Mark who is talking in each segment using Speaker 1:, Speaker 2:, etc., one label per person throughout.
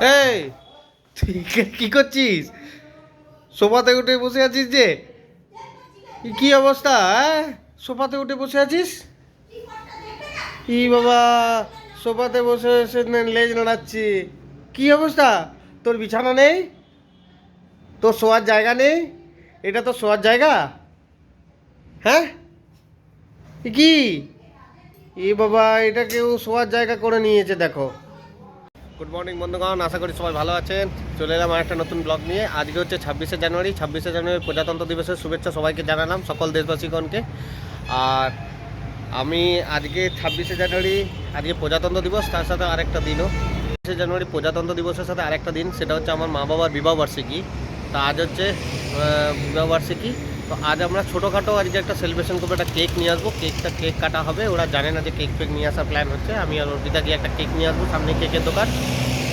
Speaker 1: এই, কে- করছিস? সোফাতে উঠে বসে আছিস যে? কি- অবস্থা হ্যাঁ? সোফাতে উঠে বসে আছিস? ই বাবা, সোফাতে বসে নে- লেজ নাড়াচ্ছি। কি অবস্থা? তোর বিছানা নেই? তোর শোয়ার জায়গা নেই? এটা তো শোয়ার জায়গা? হ্যাঁ? কি? এ বাবা এটা কেউ শোয়ার জায়গা করে নিয়েছে, দেখো। গুড মর্নিং বন্ধুগণ। আশা করি সবাই ভালো আছেন। চলে এলাম আর একটা নতুন ব্লগ নিয়ে। আজকে হচ্ছে ছাব্বিশে জানুয়ারি। ছাব্বিশে জানুয়ারি প্রজাতন্ত্র দিবসের শুভেচ্ছা সবাইকে জানালাম সকল দেশবাসীগণকে। আর আমি আজকে ছাব্বিশে জানুয়ারি আজকে প্রজাতন্ত্র দিবস তার সাথে আরেকটা দিনও। ছাব্বিশে জানুয়ারি প্রজাতন্ত্র দিবসের সাথে আরেকটা দিন সেটা হচ্ছে আমার মা বাবার বিবাহ বার্ষিকী তা আজ হচ্ছে আহ, বিবাহ বার্ষিকী তো আজ আমরা ছোটোখাটো আজকে একটা সেলিব্রেশন করব, একটা কেক নিয়ে আসব। কেকটা কেক কাটা হবে, ওরা জানে না যে কেক ফেক নিয়ে আসার প্ল্যান হচ্ছে। আমি আর অর্পিতা গিয়ে একটা কেক নিয়ে আসব, সামনে কেকের দোকান।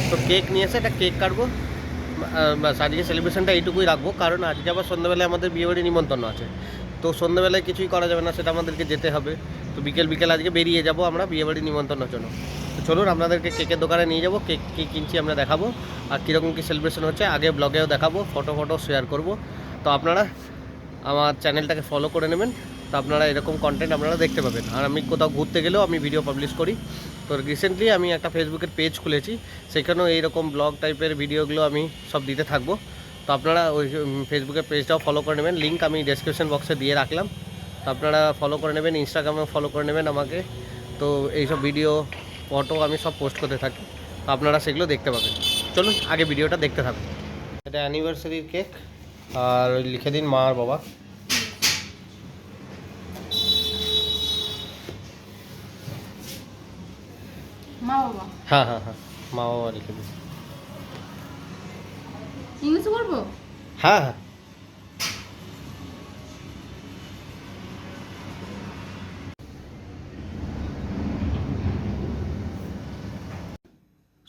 Speaker 1: তো কেক নিয়ে এসে একটা কেক কাটবো। আজকে সেলিব্রেশনটা এইটুকুই রাখব। কারণ আজকে আবার সন্ধ্যাবেলায় আমাদের বিয়েবাড়ি নিমন্ত্রণ আছে। তো সন্ধ্যাবেলায় কিছুই করা যাবে না, সেটা আমাদেরকে যেতে হবে। তো বিকেল বিকেল আজকে বেরিয়ে যাব আমরা বিয়েবাড়ি নিমন্ত্রণের জন্য। তো চলুন, আপনাদেরকে কেকের দোকানে নিয়ে যাব। কেক কী কিনছি আমরা দেখাবো। আর কীরকম কী সেলিব্রেশন হচ্ছে, আগে ব্লগেও দেখাবো ফটো ফটো শেয়ার করব। তো আপনারা আমার চ্যানেলটাকে ফলো করে নেবেন। তো আপনারা এরকম কন্টেন্ট আপনারা দেখতে পাবেন। আর আমি কোথাও ঘুরতে গেলেও আমি ভিডিও পাবলিশ করি। তো রিসেন্টলি আমি একটা ফেসবুকের পেজ খুলেছি। সেখানেও এইরকম ব্লগ টাইপের ভিডিওগুলো আমি সব দিতে থাকব। তো আপনারা ওই ফেসবুকের পেজটাও ফলো করে নেবেন। লিঙ্ক আমি ডেসক্রিপশন বক্সে দিয়ে রাখলাম। তো আপনারা ফলো করে নেবেন ইনস্টাগ্রামেও ফলো করে নেবেন আমাকে। তো এইসব ভিডিও ফটো আমি সব পোস্ট করতে থাকি। তো আপনারা সেগুলো দেখতে পাবেন। চলুন, আগে ভিডিওটা দেখতে থাকুন। এটা অ্যানিভার্সারির কেক আর ওই লিখে দিন মা আর বাবা।
Speaker 2: মা বাবা?
Speaker 1: হ্যাঁ হ্যাঁ হ্যাঁ মা বাবা লিখে দিন।
Speaker 2: ইংলিশে করব
Speaker 1: হ্যাঁ হ্যাঁ।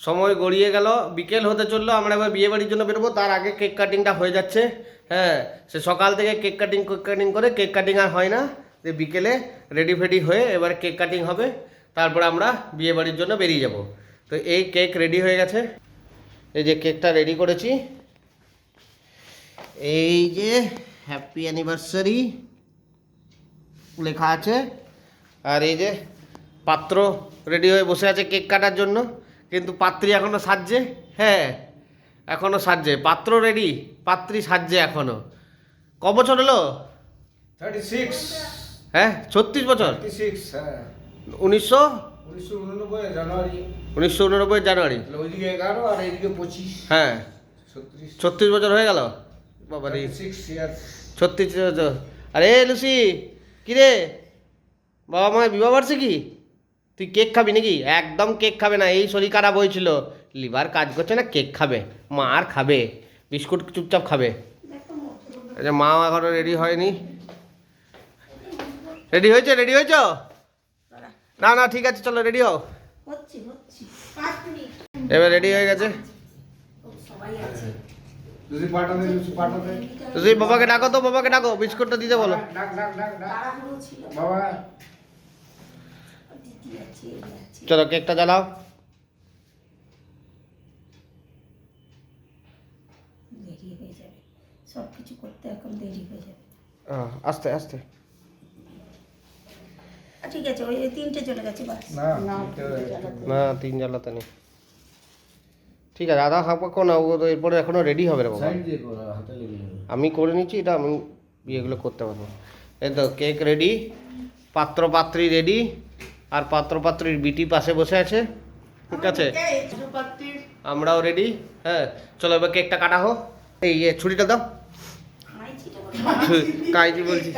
Speaker 1: সময় গড়িয়ে গেল, বিকেল হতে চলল, আমরা এবার বিয়ে বাড়ির জন্য বেরোবো, তার আগে কেক কাটিংটা হয়ে যাচ্ছে হ্যাঁ সে সকাল থেকে কেক কাটিং কেক কাটিং করে, কেক কাটিং আর হয় না, যে বিকেলে রেডি ফেডি হয়ে এবার কেক কাটিং হবে, তারপরে আমরা বিয়ে বাড়ির জন্য বেরিয়ে যাব। তো এই কেক রেডি হয়ে গেছে, এই যে কেকটা রেডি করেছি, এই যে হ্যাপি অ্যানিভার্সারি লেখা আছে, আর এই যে পাত্র রেডি হয়ে বসে আছে কেক কাটার জন্য কিন্তু পাত্রী এখনও সাজছে? হ্যাঁ এখনও সাজছে। পাত্র রেডি পাত্রী সাজছে এখনও। ক বছর হলো?
Speaker 3: থার্টি সিক্স
Speaker 1: হ্যাঁ ছত্রিশ বছর?
Speaker 3: সিক্স হ্যাঁ।
Speaker 1: উনিশশো?
Speaker 3: উনিশশো উননব্বই জানুয়ারি।
Speaker 1: উনিশশো উননব্বই জানুয়ারি।
Speaker 3: ওইদিকে এগারো আর এইদিকে পঁচিশ।
Speaker 1: হ্যাঁ।
Speaker 3: ছত্রিশ।
Speaker 1: ছত্রিশ বছর হয়ে গেল? বাবা রে
Speaker 3: সিক্স
Speaker 1: ছত্রিশ বছর। আরে লুসি কিরে? বাবা মায়ের বিবাহ বার্ষিকী? তুই কেক খাবি নাকি? একদম কেক খাবে না এই শরীর খারাপ হয়েছিল। লিভার কাজ করছে না কেক খাবে। মা আর খাবে বিস্কুট চুপচাপ খাবে। আচ্ছা মা এখনও রেডি হয়নি? রেডি হয়েছে রেডি হয়েছ? না না ঠিক আছে চলো রেডি হও। এবার রেডি হয়ে গেছে। বাবাকে ডাকো তো বাবাকে ডাকো বিস্কুটটা দিতে বলো।
Speaker 3: বাবা।
Speaker 1: চলো কেকটা জ্বালাও।
Speaker 4: দেরি সব কিছু করতে এখন দেরি হয়ে যাবে।
Speaker 1: আস্তে আস্তে।
Speaker 4: ঠিক আছে ওই তিনটে চলে গেছে বাস।
Speaker 3: না তিনটে হয়ে গেছে।
Speaker 1: না তিন জ্বালাতে নেই। ঠিক আছে আধা হাফ না ও তো এরপরে এখনও রেডি হবে রে বাবা। আমি করে নিচ্ছি এটা আমি বিয়েগুলো করতে পারব। এই তো কেক রেডি পাত্র পাত্রী রেডি আর পাত্র পাত্রীর বিটি পাশে বসে আছে। ঠিক আছে? আমরাও রেডি হ্যাঁ চলো এবার কেকটা কাটা হোক। এই ছুরিটা দাও। কাইজি বলছি।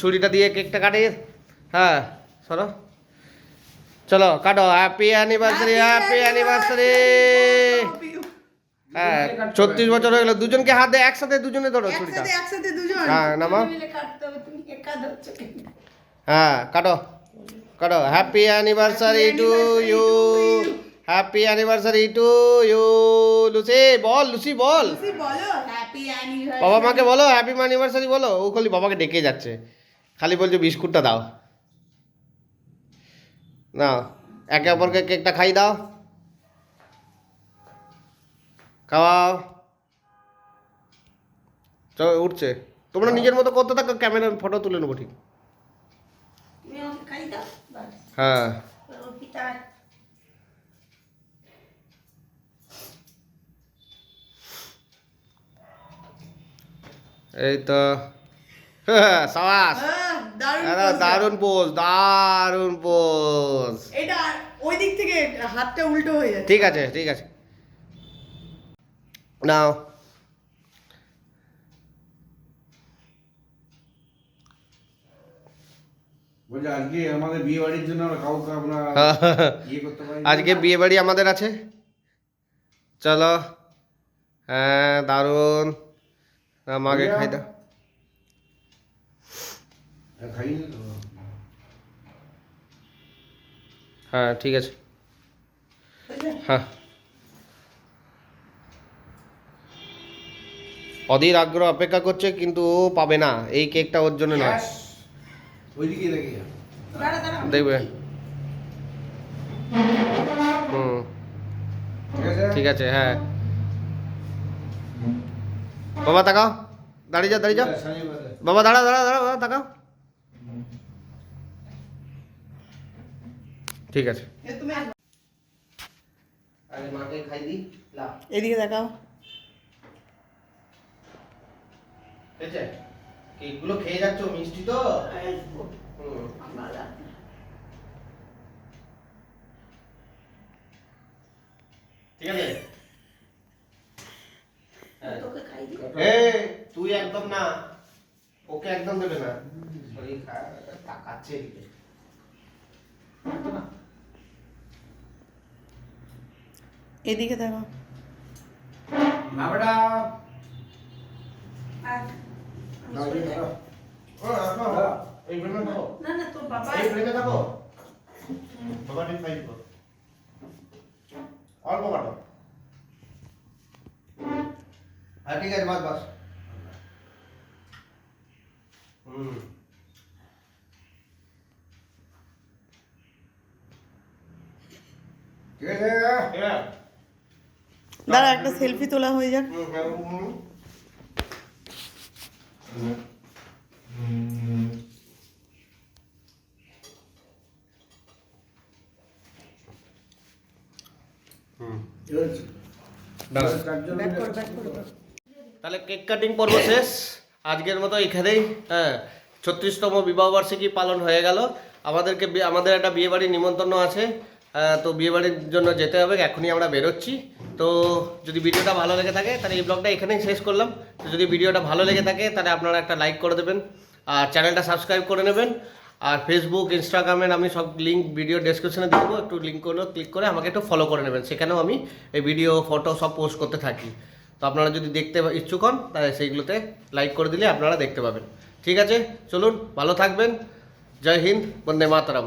Speaker 1: ছুরিটা দিয়ে কেকটা কাটে। হ্যাঁ চলো চলো কাটো। হ্যাপি অ্যানিভার্সারি হ্যাপি অ্যানিভার্সারি হ্যাঁ ছত্রিশ বছর হয়ে গেলো। দুজনকে হাত একসাথে দুজনে ধরো ছুরিটা। হ্যাঁ নামা? হ্যাঁ কাটো। কাটো happy anniversary to you happy anniversary to you Lucy ball Lucy বল।
Speaker 2: বলো। হ্যাপি অ্যানিভার্সারি
Speaker 1: বাবা মাকে বলো হ্যাপি অ্যানিভার্সারি বলো। ও খালি বাবাকে ডেকে যাচ্ছে। খালি বলছে বিস্কুটটা দাও। না একে অপরকে কেকটা খাই দাও। খাওয়াও। চল উঠছে। তোমরা নিজের মতো করতে থাকো ক্যামেরা ফটো তুলে নেব ঠিক
Speaker 4: তুমি আমাকে খাই দাও বাস
Speaker 1: হ্যাঁ। এই তো। সাবাস।
Speaker 2: হ্যাঁ, দারুণ।
Speaker 1: পোজ দারুণ পোজ।
Speaker 2: এটা ওই দিক থেকে হাতটা উল্টো হয়ে যাচ্ছে।
Speaker 1: ঠিক আছে ঠিক আছে। নাও।
Speaker 3: আজকে আমাদের বিয়ে বাড়ির জন্য কাউকে আমরা ইয়ে করতে পারি
Speaker 1: আজকে বিয়ে বাড়ি আমাদের আছে? চলো হ্যাঁ দারুণ। না, মাকে খাই দাও।
Speaker 3: হ্যাঁ, খাইয়ে নে তো।
Speaker 1: হ্যাঁ ঠিক আছে। হ্যাঁ। অধীর আগ্রহ অপেক্ষা করছে কিন্তু ও পাবে না। এই কেকটা ওর জন্য নয়!
Speaker 3: ওইদিকে দেখি
Speaker 4: দাঁড়া দাঁড়া
Speaker 1: দেখবে হুম
Speaker 3: ঠিক আছে
Speaker 1: ঠিক আছে হ্যাঁ বাবা তাকাও দাঁড়িয়ে যাও দাঁড়িয়ে যাও
Speaker 3: সাজিয়ে বাজে।
Speaker 1: বাবা দাঁড়া দাঁড়া দাঁড়া বাবা তাকাও ঠিক আছে
Speaker 2: এ তুমি
Speaker 1: আরে মাকে খাই দি লা
Speaker 2: এদিকে দেখাও
Speaker 1: ঠিক আছে কেকগুলো খেয়ে যাচ্ছ মিষ্টি তো? হুম। ঠিক আছে? হ্যাঁ। তুই একদম না। ওকে একদম দেবে না। শরীর খারাপ তাকাচ্ছে এদিকে।
Speaker 2: দেখাও
Speaker 3: না বেটা
Speaker 4: আর
Speaker 3: না, এই বেটা।
Speaker 1: ও, রাখো। এই ফ্রেমে থাকো
Speaker 4: না না তোর বাবা
Speaker 1: এই ফ্রেমে থাকো বাবা ঠিক খাই দিব অল্প কাটো হ্যাঁ ঠিক আছে বাস বাস হুম
Speaker 3: ঠিক আছে
Speaker 1: হ্যাঁ
Speaker 2: দাঁড়া একটা সেলফি তোলা হয়ে যাক
Speaker 1: তাহলে কেক কাটিং পর্ব শেষ। আজকের মতো এখানেই। হ্যাঁ ছত্রিশতম বিবাহবার্ষিকী পালন হয়ে গেল। আমাদেরকে আমাদের একটা বিয়েবাড়ির নিমন্ত্রণ আছে। তো বিয়েবাড়ির জন্য যেতে হবে। এখনই আমরা বেরোচ্ছি। তো যদি ভিডিওটা ভালো লেগে থাকে, তাহলে এই ব্লগটা এখানেই শেষ করলাম। তো যদি ভিডিওটা ভালো লেগে থাকে, তাহলে আপনারা একটা লাইক করে দেবেন। আর চ্যানেলটা সাবস্ক্রাইব করে নেবেন। আর ফেসবুক ইনস্টাগ্রামের আমি সব লিঙ্ক ভিডিও ডেসক্রিপশনে দেবো। একটু লিঙ্ক করলেও ক্লিক করে আমাকে একটু ফলো করে নেবেন। সেখানেও আমি এই ভিডিও ফটো সব পোস্ট করতে থাকি। তো আপনারা যদি দেখতে ইচ্ছুক হন, তাহলে সেইগুলোতে লাইক করে দিলে আপনারা দেখতে পাবেন। ঠিক আছে? চলুন, ভালো থাকবেন। জয় হিন্দ, বন্দে মাতরম।